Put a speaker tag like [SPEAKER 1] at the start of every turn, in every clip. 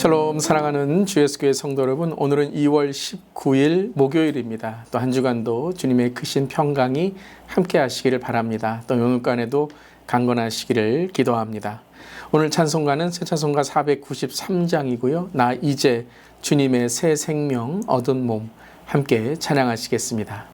[SPEAKER 1] 샬롬 사랑하는 주 예수교회 성도 여러분 오늘은 2월 19일 목요일입니다. 또 한 주간도 주님의 크신 평강이 함께 하시기를 바랍니다. 또 영육간에도 강건하시기를 기도합니다. 오늘 찬송가는 새 찬송가 493장이고요. 나 이제 주님의 새 생명 얻은 몸 함께 찬양하시겠습니다.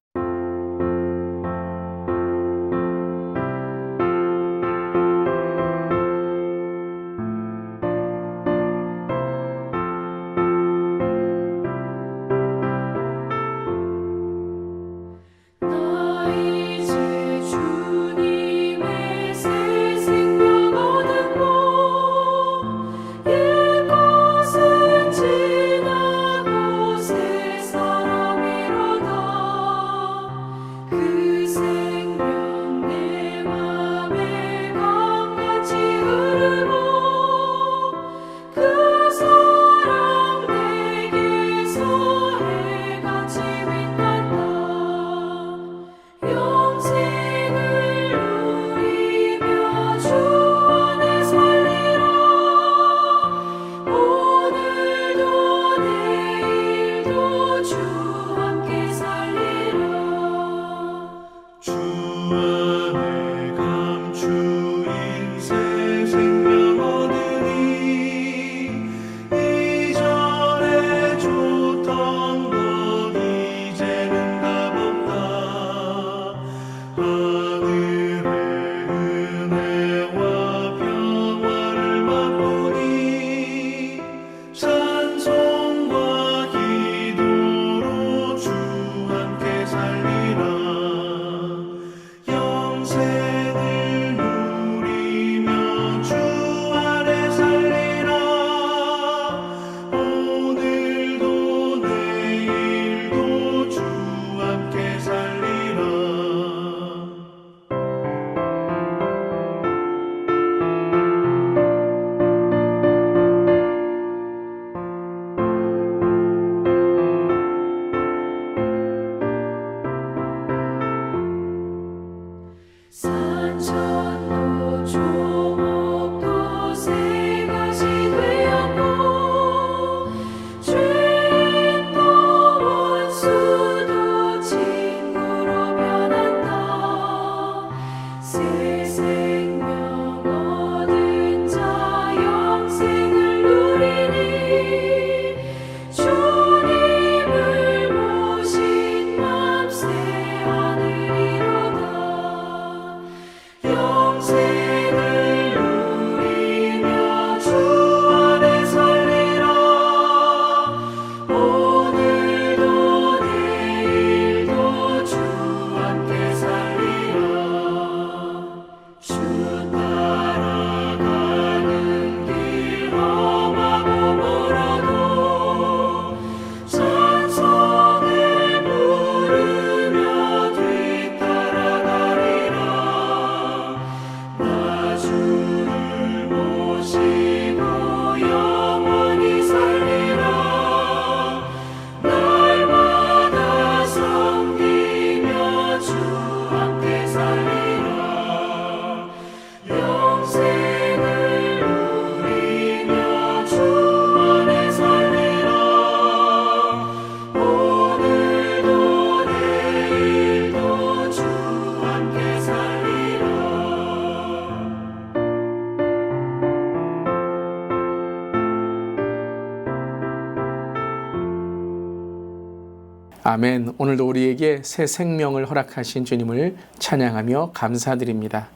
[SPEAKER 1] 아멘. 오늘도 우리에게 새 생명을 허락하신 주님을 찬양하며 감사드립니다.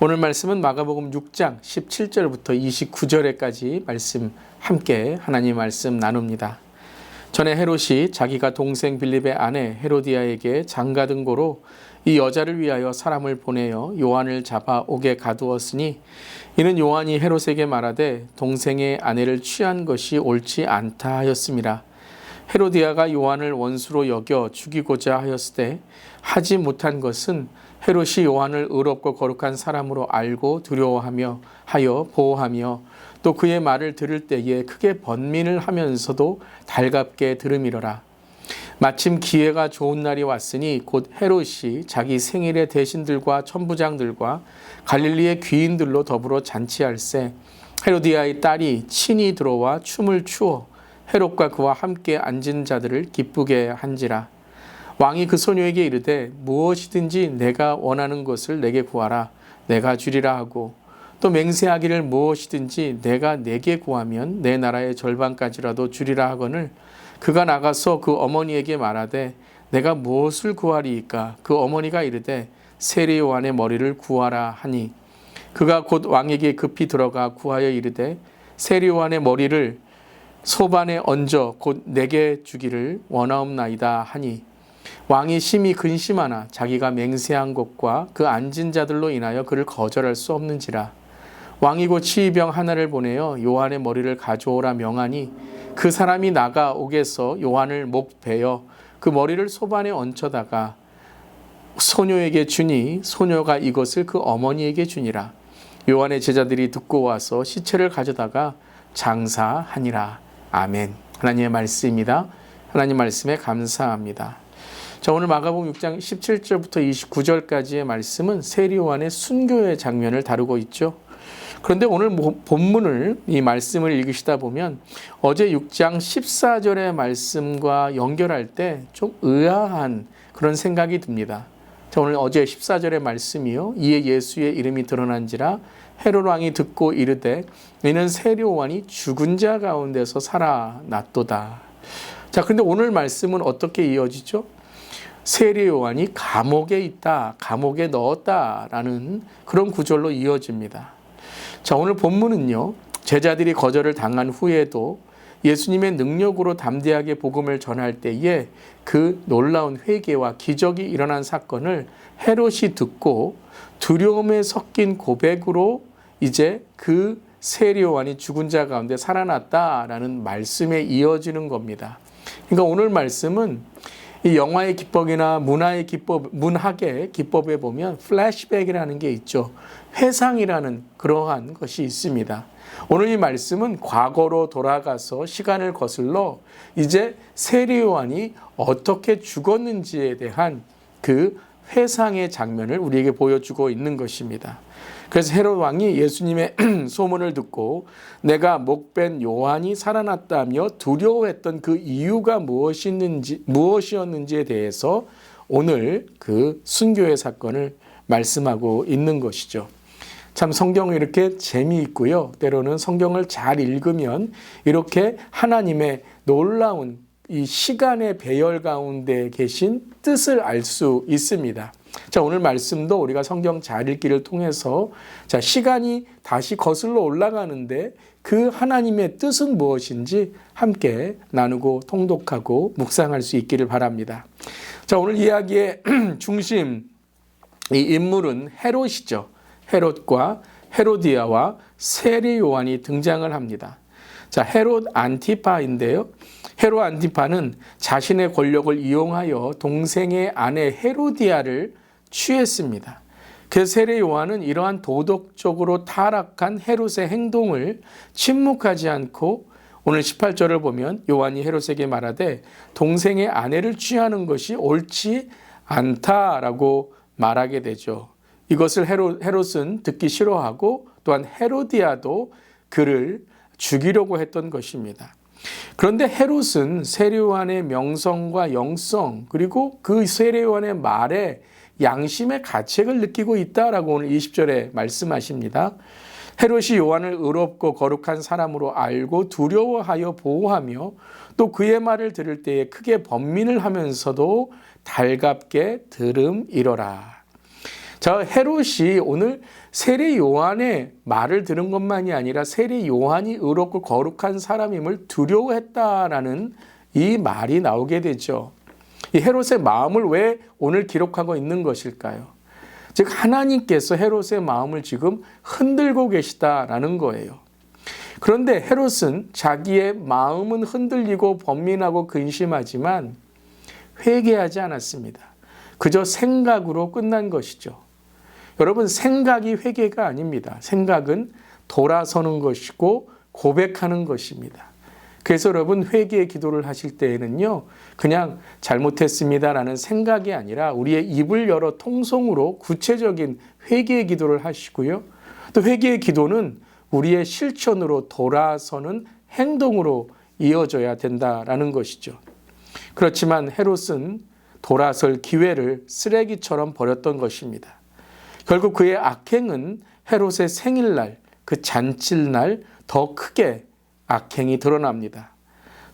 [SPEAKER 1] 오늘 말씀은 마가복음 6장 17절부터 29절에까지 말씀 함께 하나님 말씀 나눕니다. 전에 헤롯이 자기가 동생 빌립의 아내 헤로디아에게 장가든 고로 이 여자를 위하여 사람을 보내어 요한을 잡아 옥에 가두었으니 이는 요한이 헤롯에게 말하되 동생의 아내를 취한 것이 옳지 않다 하였습니다. 헤로디아가 요한을 원수로 여겨 죽이고자 하였을 때 하지 못한 것은 헤롯이 요한을 의롭고 거룩한 사람으로 알고 두려워하며 하여 보호하며 또 그의 말을 들을 때에 크게 번민을 하면서도 달갑게 들음이러라. 마침 기회가 좋은 날이 왔으니 곧 헤롯이 자기 생일의 대신들과 천부장들과 갈릴리의 귀인들로 더불어 잔치할세 헤로디아의 딸이 친히 들어와 춤을 추어 헤롯과 그와 함께 앉은 자들을 기쁘게 한지라. 왕이 그 소녀에게 이르되 무엇이든지 내가 원하는 것을 내게 구하라. 내가 주리라 하고 또 맹세하기를 무엇이든지 내가 내게 구하면 내 나라의 절반까지라도 주리라 하거늘 그가 나가서 그 어머니에게 말하되 내가 무엇을 구하리이까? 그 어머니가 이르되 세례 요한의 머리를 구하라 하니. 그가 곧 왕에게 급히 들어가 구하여 이르되 세례 요한의 머리를 소반에 얹어 곧 내게 주기를 원하옵나이다 하니 왕이 심히 근심하나 자기가 맹세한 것과 그 앉은 자들로 인하여 그를 거절할 수 없는지라. 왕이 곧 치의병 하나를 보내어 요한의 머리를 가져오라 명하니 그 사람이 나가 옥에서 요한을 목 베어 그 머리를 소반에 얹혀다가 소녀에게 주니 소녀가 이것을 그 어머니에게 주니라. 요한의 제자들이 듣고 와서 시체를 가져다가 장사하니라 아멘 하나님의 말씀입니다 하나님 말씀에 감사합니다 자 오늘 마가복음 6장 17절부터 29절까지의 말씀은 세리요한의 순교의 장면을 다루고 있죠 그런데 오늘 모- 본문을 이 말씀을 읽으시다 보면 어제 6장 14절의 말씀과 연결할 때 좀 의아한 그런 생각이 듭니다. 자, 오늘 어제 14절의 말씀이요. 이에 예수의 이름이 드러난지라 헤롯 왕이 듣고 이르되 이는 세례요한이 죽은 자 가운데서 살아났도다. 자, 근데 오늘 말씀은 어떻게 이어지죠? 세례 요한이 감옥에 있다, 감옥에 넣었다라는 그런 구절로 이어집니다. 자, 오늘 본문은요, 제자들이 거절을 당한 후에도 예수님의 능력으로 담대하게 복음을 전할 때에 그 놀라운 회개와 기적이 일어난 사건을 헤롯이 듣고 두려움에 섞인 고백으로 이제 그 요한이 죽은 자 가운데 살아났다라는 말씀에 이어지는 겁니다. 그러니까 오늘 말씀은 이 영화의 기법이나 문화의 기법, 문학의 기법에 보면 플래시백이라는 게 있죠. 회상이라는 그러한 것이 있습니다. 오늘 이 말씀은 과거로 돌아가서 시간을 거슬러 이제 세례 요한이 어떻게 죽었는지에 대한 그 회상의 장면을 우리에게 보여주고 있는 것입니다. 그래서 헤롯 왕이 예수님의 소문을 듣고 내가 목벤 요한이 살아났다며 두려워했던 그 이유가 무엇이었는지 무엇이었는지에 대해서 오늘 그 순교의 사건을 말씀하고 있는 것이죠. 참 성경은 이렇게 재미있고요. 때로는 성경을 잘 읽으면 이렇게 하나님의 놀라운 이 시간의 배열 가운데 계신 뜻을 알 수 있습니다. 자, 오늘 말씀도 우리가 성경 잘 읽기를 통해서 자, 시간이 다시 거슬러 올라가는데 그 하나님의 뜻은 무엇인지 함께 나누고 통독하고 묵상할 수 있기를 바랍니다. 자, 오늘 이야기의 중심 이 인물은 헤롯이죠. 헤롯과 헤로디아와 세례 요한이 등장을 합니다. 자, 헤롯 안티파인데요. 헤롯 안티파는 자신의 권력을 이용하여 동생의 아내 헤로디아를 취했습니다. 그래서 세례 요한은 이러한 도덕적으로 타락한 헤롯의 행동을 침묵하지 않고 오늘 18절을 보면 요한이 헤롯에게 말하되 동생의 아내를 취하는 것이 옳지 않다라고 말하게 되죠. 이것을 헤롯, 헤롯은 듣기 싫어하고 또한 헤로디아도 그를 죽이려고 했던 것입니다. 그런데 헤롯은 세례요한의 명성과 영성 그리고 그 세례요한의 말에 양심의 가책을 느끼고 있다라고 오늘 20절에 말씀하십니다. 헤롯이 요한을 의롭고 거룩한 사람으로 알고 두려워하여 보호하며 또 그의 말을 들을 때에 크게 번민을 하면서도 달갑게 들음 이러라. 자, 헤롯이 오늘 세례 요한의 말을 들은 것만이 아니라 세례 요한이 의롭고 거룩한 사람임을 두려워했다라는 이 말이 나오게 되죠. 이 헤롯의 마음을 왜 오늘 기록하고 있는 것일까요? 즉 하나님께서 헤롯의 마음을 지금 흔들고 계시다라는 거예요. 그런데 헤롯은 자기의 마음은 흔들리고 번민하고 근심하지만 회개하지 않았습니다. 그저 생각으로 끝난 것이죠. 여러분 생각이 회개가 아닙니다. 생각은 돌아서는 것이고 고백하는 것입니다. 그래서 여러분 회개의 기도를 하실 때에는요. 그냥 잘못했습니다라는 생각이 아니라 우리의 입을 열어 통성으로 구체적인 회개의 기도를 하시고요. 또 회개의 기도는 우리의 실천으로 돌아서는 행동으로 이어져야 된다라는 것이죠. 그렇지만 헤롯은 돌아설 기회를 쓰레기처럼 버렸던 것입니다. 결국 그의 악행은 헤롯의 생일날, 그 잔칠날 더 크게 악행이 드러납니다.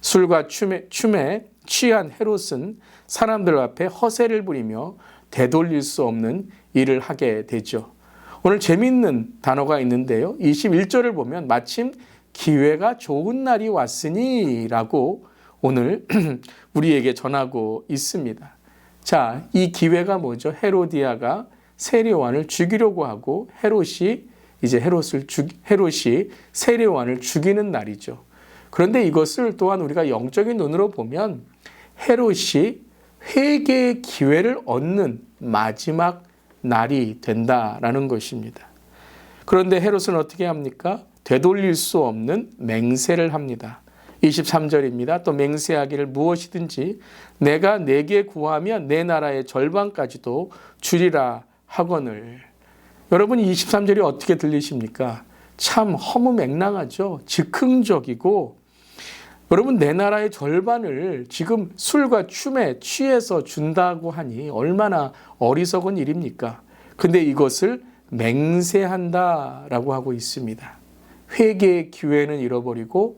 [SPEAKER 1] 술과 춤에, 춤에 취한 헤롯은 사람들 앞에 허세를 부리며 되돌릴 수 없는 일을 하게 되죠. 오늘 재미있는 단어가 있는데요. 21절을 보면 마침 기회가 좋은 날이 왔으니 라고 오늘 우리에게 전하고 있습니다. 자, 이 기회가 뭐죠? 헤로디아가 세례요한을 죽이려고 하고 헤롯이 이제 헤롯을 죽 헤롯이 세례요한을 죽이는 날이죠. 그런데 이것을 또한 우리가 영적인 눈으로 보면 헤롯이 회개의 기회를 얻는 마지막 날이 된다라는 것입니다. 그런데 헤롯은 어떻게 합니까? 되돌릴 수 없는 맹세를 합니다. 23절입니다. 또 맹세하기를 무엇이든지 내가 내게 구하면 내 나라의 절반까지도 주리라 하거늘. 여러분 23절이 어떻게 들리십니까? 참 허무맹랑하죠. 즉흥적이고 여러분 내 나라의 절반을 지금 술과 춤에 취해서 준다고 하니 얼마나 어리석은 일입니까? 근데 이것을 맹세한다라고 하고 있습니다. 회개의 기회는 잃어버리고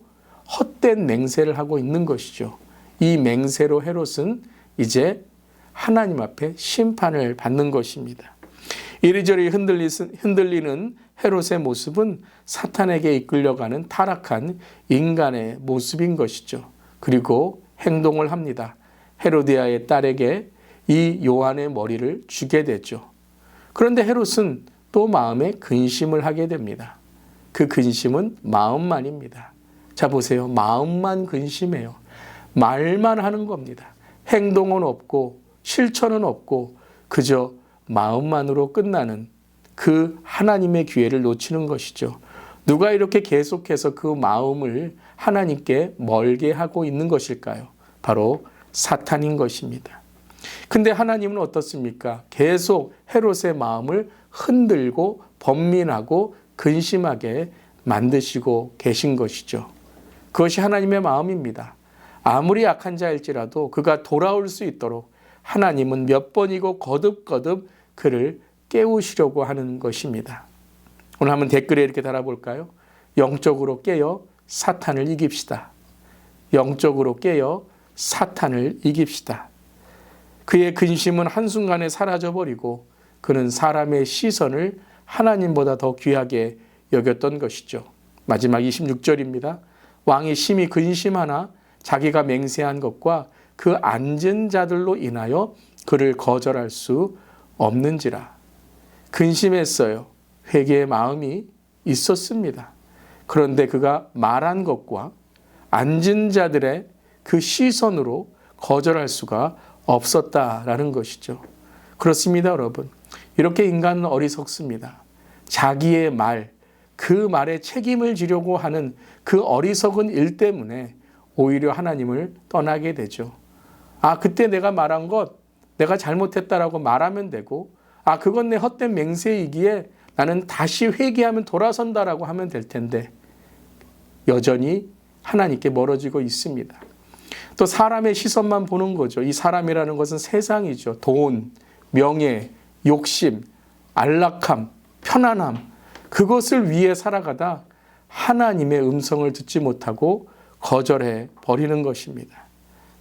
[SPEAKER 1] 헛된 맹세를 하고 있는 것이죠. 이 맹세로 헤롯은 이제 하나님 앞에 심판을 받는 것입니다. 이리저리 흔들리는 헤롯의 모습은 사탄에게 이끌려가는 타락한 인간의 모습인 것이죠. 그리고 행동을 합니다. 헤로디아의 딸에게 이 요한의 머리를 주게 되죠. 그런데 헤롯은 또 마음에 근심을 하게 됩니다. 그 근심은 마음만입니다. 자, 보세요. 마음만 근심해요. 말만 하는 겁니다. 행동은 없고, 실천은 없고, 그저 마음만으로 끝나는 그 하나님의 기회를 놓치는 것이죠. 누가 이렇게 계속해서 그 마음을 하나님께 멀게 하고 있는 것일까요? 바로 사탄인 것입니다. 근데 하나님은 어떻습니까? 계속 헤롯의 마음을 흔들고 번민하고 근심하게 만드시고 계신 것이죠. 그것이 하나님의 마음입니다. 아무리 악한 자일지라도 그가 돌아올 수 있도록 하나님은 몇 번이고 거듭거듭 그를 깨우시려고 하는 것입니다. 오늘 한번 댓글에 이렇게 달아볼까요? 영적으로 깨어 사탄을 이깁시다. 영적으로 깨어 사탄을 이깁시다. 그의 근심은 한순간에 사라져버리고 그는 사람의 시선을 하나님보다 더 귀하게 여겼던 것이죠. 마지막 26절입니다. 왕이 심히 근심하나 자기가 맹세한 것과 그 앉은 자들로 인하여 그를 거절할 수 없는지라. 근심했어요. 회개의 마음이 있었습니다. 그런데 그가 말한 것과 앉은 자들의 그 시선으로 거절할 수가 없었다라는 것이죠. 그렇습니다, 여러분. 이렇게 인간은 어리석습니다. 자기의 말, 그 말에 책임을 지려고 하는 그 어리석은 일 때문에 오히려 하나님을 떠나게 되죠. 아, 그때 내가 말한 것, 내가 잘못했다라고 말하면 되고, 아, 그건 내 헛된 맹세이기에 나는 다시 회개하면 돌아선다라고 하면 될 텐데, 여전히 하나님께 멀어지고 있습니다. 또 사람의 시선만 보는 거죠. 이 사람이라는 것은 세상이죠. 돈, 명예, 욕심, 안락함, 편안함, 그것을 위해 살아가다 하나님의 음성을 듣지 못하고 거절해 버리는 것입니다.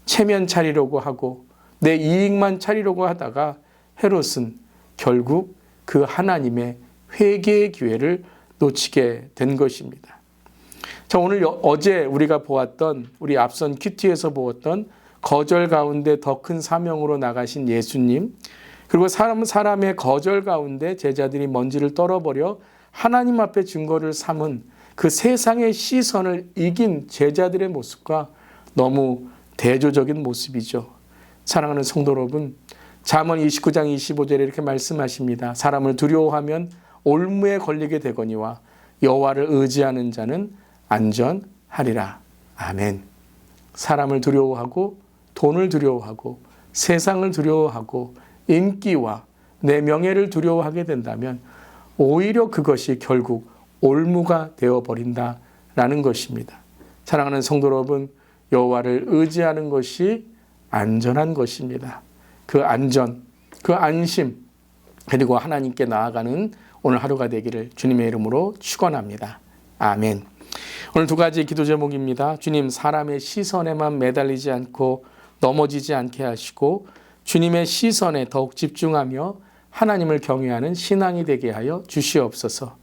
[SPEAKER 1] 체면 차리려고 하고 내 이익만 차리려고 하다가 헤롯은 결국 그 하나님의 회개의 기회를 놓치게 된 것입니다. 자, 오늘 어제 우리가 보았던 우리 앞선 큐티에서 보았던 거절 가운데 더 큰 사명으로 나가신 예수님 그리고 사람 사람의 거절 가운데 제자들이 먼지를 떨어버려 하나님 앞에 증거를 삼은 그 세상의 시선을 이긴 제자들의 모습과 너무 대조적인 모습이죠. 사랑하는 성도 여러분, 잠언 29장 25절에 이렇게 말씀하십니다. 사람을 두려워하면 올무에 걸리게 되거니와 여호와를 의지하는 자는 안전하리라. 아멘. 사람을 두려워하고 돈을 두려워하고 세상을 두려워하고 인기와 내 명예를 두려워하게 된다면 오히려 그것이 결국 올무가 되어 버린다라는 것입니다. 사랑하는 성도 여러분, 여호와를 의지하는 것이 안전한 것입니다. 그 안전, 그 안심, 그리고 하나님께 나아가는 오늘 하루가 되기를 주님의 이름으로 축원합니다. 아멘. 오늘 두 가지 기도 제목입니다. 주님 사람의 시선에만 매달리지 않고 넘어지지 않게 하시고 주님의 시선에 더욱 집중하며 하나님을 경외하는 신앙이 되게 하여 주시옵소서.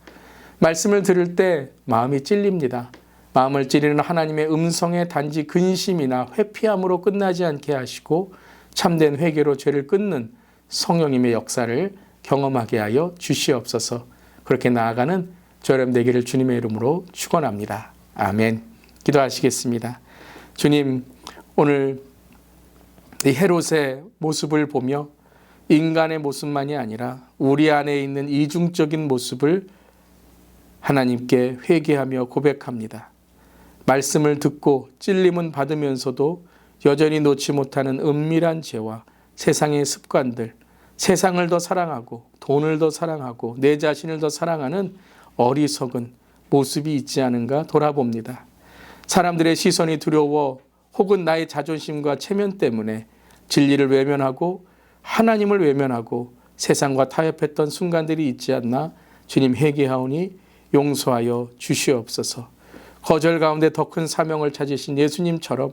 [SPEAKER 1] 말씀을 들을 때 마음이 찔립니다. 마음을 찌르는 하나님의 음성에 단지 근심이나 회피함으로 끝나지 않게 하시고 참된 회개로 죄를 끊는 성령님의 역사를 경험하게 하여 주시옵소서. 그렇게 나아가는 저렴 되기를 주님의 이름으로 축원합니다. 아멘. 기도하시겠습니다. 주님, 오늘 이 헤롯의 모습을 보며 인간의 모습만이 아니라 우리 안에 있는 이중적인 모습을 하나님께 회개하며 고백합니다. 말씀을 듣고 찔림은 받으면서도 여전히 놓지 못하는 은밀한 죄와 세상의 습관들, 세상을 더 사랑하고 돈을 더 사랑하고 내 자신을 더 사랑하는 어리석은 모습이 있지 않은가 돌아봅니다. 사람들의 시선이 두려워 혹은 나의 자존심과 체면 때문에 진리를 외면하고 하나님을 외면하고 세상과 타협했던 순간들이 있지 않나 주님 회개하오니 용서하여 주시옵소서. 거절 가운데 더 큰 사명을 찾으신 예수님처럼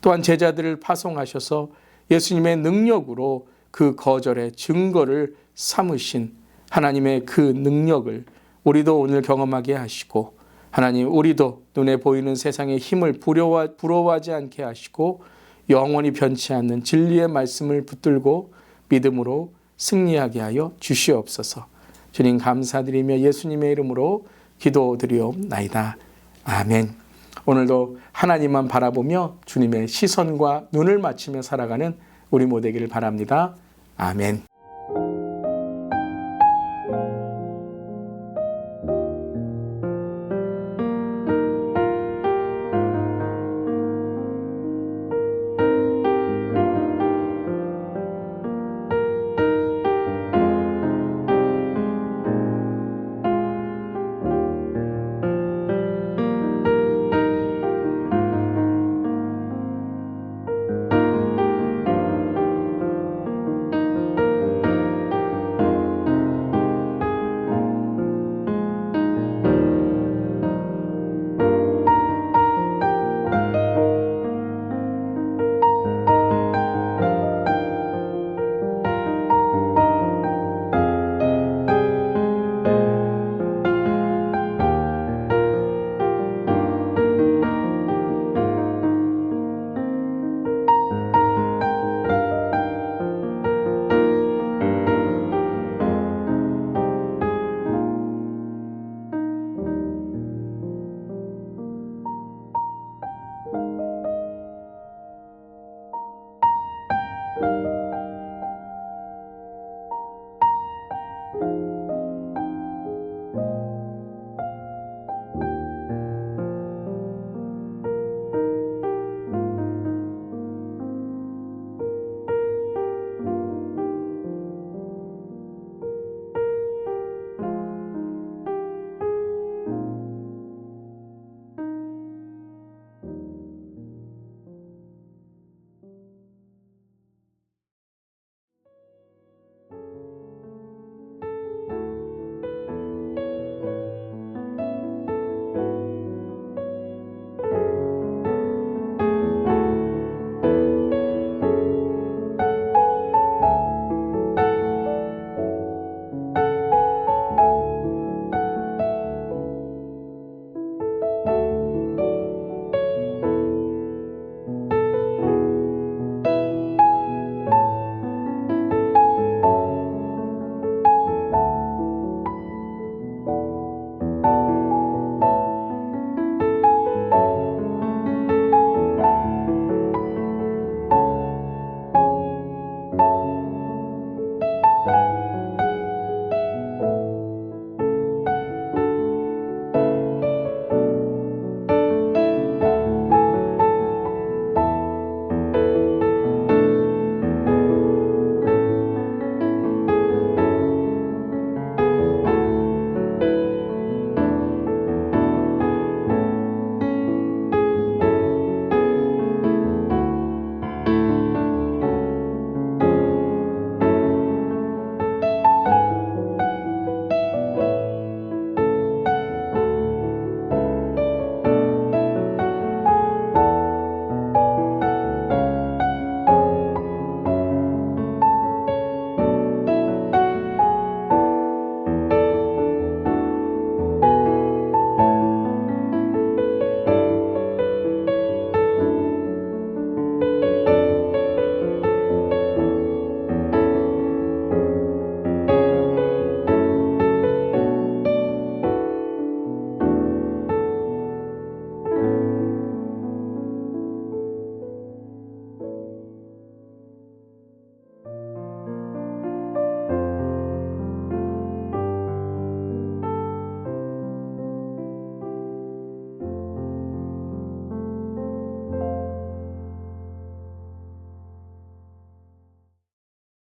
[SPEAKER 1] 또한 제자들을 파송하셔서 예수님의 능력으로 그 거절의 증거를 삼으신 하나님의 그 능력을 우리도 오늘 경험하게 하시고 하나님 우리도 눈에 보이는 세상의 힘을 부러워, 부러워하지 않게 하시고 영원히 변치 않는 진리의 말씀을 붙들고 믿음으로 승리하게 하여 주시옵소서. 주님 감사드리며 예수님의 이름으로 기도드리옵나이다. 아멘. 오늘도 하나님만 바라보며 주님의 시선과 눈을 맞추며 살아가는 우리 모두기를 바랍니다. 아멘.